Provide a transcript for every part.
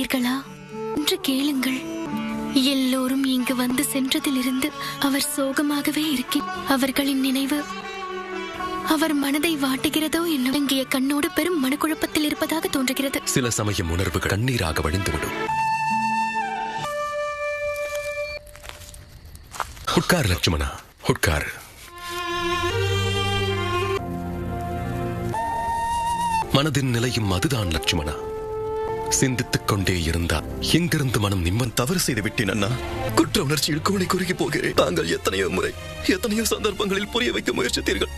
கேட்டீர்களா என்று கேளுங்கள். எல்லோரும் இங்கு வந்து சென்றதிலிருந்து அவர் சோகமாகவே இருக்கேன். அவர்களின் நினைவு அவர் மனதை வாட்டுகிறதோ என்னும் இங்கிய கண்ணோடு பெரும் மனக்குழப்பத்தில் இருப்பதாக தோன்றுகிறது. சில சமயம் உணர்வு கண்ணீராக வழிந்துவிடும் உட்கார் லட்சுமணா. உட்கார். மனதின் நிலையும் அதுதான் லட்சுமணா. சிந்தித்துக் கொண்டே இருந்தார் எங்கிருந்து மனம் நிம்மன் தவறு செய்து விட்டேன் அண்ணா குற்ற உணர்ச்சியில் கூணி குறுகி போகிறேன். தாங்கள் எத்தனையோ முறை எத்தனையோ சந்தர்ப்பங்களில் புரிய வைக்க முயற்சித்தீர்கள்.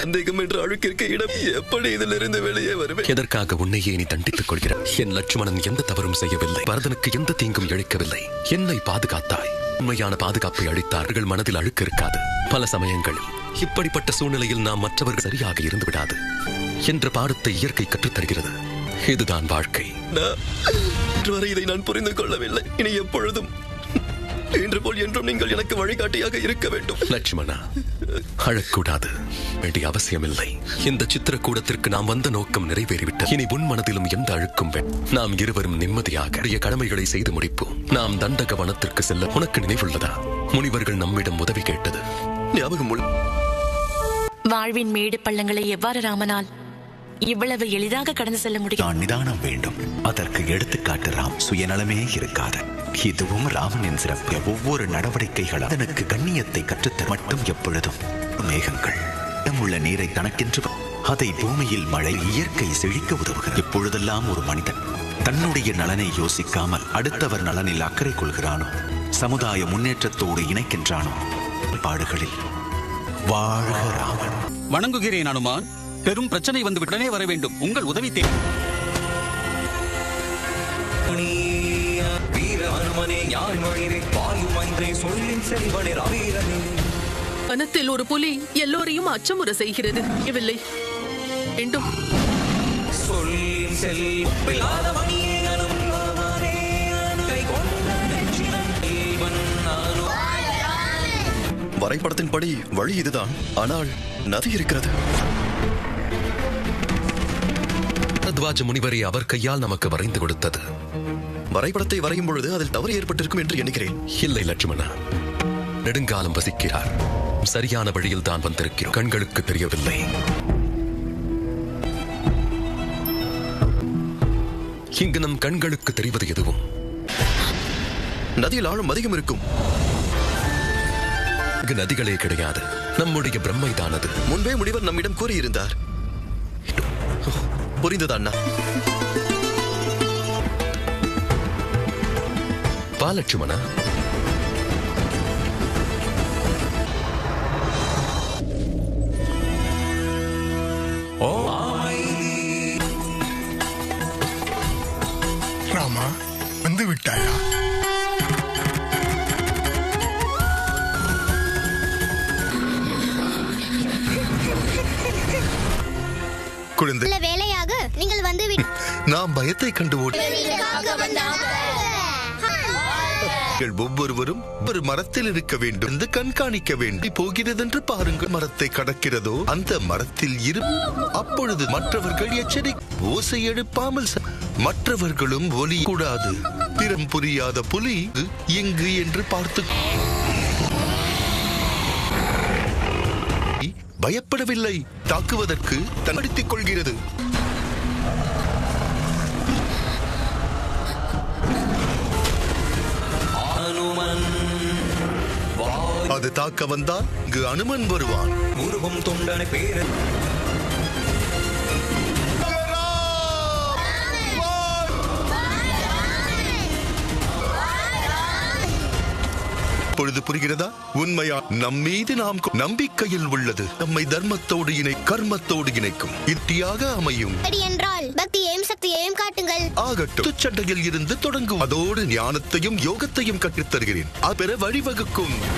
சந்தேகம் என்ற அழுக்கிற்கு இடம் எப்படி இதிலிருந்து வெளியே வருவேன்? எதற்காக உன்னையே நீ தண்டித்துக் கொள்கிறாய்? என் லட்சுமணன் எந்த தவறும் செய்யவில்லை. பரதனுக்கு எந்த தீங்கும் இழைக்கவில்லை என்னை பாதுகாத்தாய். உண்மையான பாதுகாப்பை அளித்தார்கள் மனதில் அழுக்கு இருக்காது. பல சமயங்களில் இப்படிப்பட்ட சூழ்நிலையில் நாம் மற்றவர்கள் சரியாக இருந்து விடாது. என்ற பாடத்தை இயற்கை கற்றுத் தருகிறது இதுதான் வாழ்க்கை. வரை இதை நான் புரிந்து கொள்ளவில்லை. இனி எப்பொழுதும் இன்று போல் என்றும் நீங்கள் எனக்கு வழிகாட்டியாக இருக்க வேண்டும். லட்சுமணா அழக்கூடாது. வேண்டிய அவசியமில்லை. இந்த சித்திரக்கூடத்திற்கு நாம் வந்த நோக்கம் நிறைவேறிவிட்டது. இனி உன் மனதிலும் எந்த அழுக்கும் நாம் இருவரும் நிம்மதியாக கடமைகளை செய்து முடிப்போம். நாம் தண்டக வனத்திற்கு செல்ல உனக்கு நினைவுள்ளதா? முனிவர்கள் நம்மிடம் உதவி கேட்டது. ஞாபகம் வாழ்வின் மேடு பள்ளங்களை எவ்வாறு ராமனால் இவ்வளவு எளிதாக கடந்து செல்ல முடியும். நான் நிதானம் வேண்டும். அதற்கு எடுத்துக்காட்டு ராம் சுயநலமே இருக்காது. இதுவும் ராமனின் சிறப்பு ஒவ்வொரு நடவடிக்கைகள் அதனுக்கு கண்ணியத்தை கற்றுத்தர மட்டும் எப்பொழுதும் மேகங்கள். உள்ள நீரை தனக்கென்று அதை பூமியில் மழை இயற்கை செழிக்க உதவுகிறது. எப்பொழுதெல்லாம் ஒரு மனிதன் தன்னுடைய நலனை யோசிக்காமல் அடுத்தவர் நலனில் அக்கறை கொள்கிறானோ? சமுதாய முன்னேற்றத்தோடு இணைக்கின்றானோ? பாடுகளில் வாழ்க ராமன். வணங்குகிறேன் அனுமான். பெரும் பிரச்சனை வந்து உடனே வர வேண்டும். உங்கள் உதவி தேவை. வனத்தில் ஒரு புலி எல்லோரையும் அச்சமுற செய்கிறது. இல்லை வேண்டும். வரைபடத்தின்படி வழி இதுதான். ஆனால் நதி இருக்கிறது. பரத்வாஜ முனிவரை அவர் கையால் நமக்கு வரைந்து கொடுத்தது. வரைபடத்தை வரையும் பொழுது அதில் தவறு ஏற்பட்டிருக்கும் என்று எண்ணுகிறேன். இல்லை லட்சுமணா. நெடுங்காலம் வசிக்கிறார். சரியான வழியில் தான் வந்திருக்கிறோம். கண்களுக்கு தெரியவில்லை. இங்கு நம் கண்களுக்கு தெரிவது எதுவும்? நதியில் ஆழம் அதிகம் இருக்கும். நதிகளே கிடையாது. நம்முடைய பிரம்மைதானது. முன்பே முனிவர் நம்மிடம் கூறியிருந்தார். புரிந்தது அண்ணா? பாலட்சுமணா ராமா வந்து விட்டாயா? குழந்தை. நல்ல வேலையாக நீங்கள் வந்து நாம் பயத்தை கண்டு நீங்கள் ஒவ்வொருவரும் ஒரு மரத்தில் இருக்க வேண்டும் என்று கண்காணிக்க வேண்டும். போகிறது என்று பாருங்கள் மரத்தை கடக்கிறதோ? அந்த மரத்தில் இரு அப்பொழுது மற்றவர்கள் எச்சரி ஓசை எழுப்பாமல் மற்றவர்களும் ஒலி கூடாது. பிறம் புரியாத புலி எங்கு என்று பார்த்து பயப்படவில்லை. தாக்குவதற்கு தன்னடித்துக் கொள்கிறது. அது தாக்க வந்தால் இங்கு அனுமன் வருவான். இப்பொழுது புரிகிறதா? உண்மையா? நம் மீது நாம் நம்பிக்கையில் உள்ளது. நம்மை தர்மத்தோடு இணை கர்மத்தோடு இணைக்கும். இத்தியாக அமையும். என்றால் பக்தியையும் சக்தியையும் காட்டுங்கள். ஆகட்டும். துச்சண்டையில் இருந்து தொடங்கும். அதோடு ஞானத்தையும் யோகத்தையும் கற்றுத் தருகிறேன் அது பெற வழிவகுக்கும்.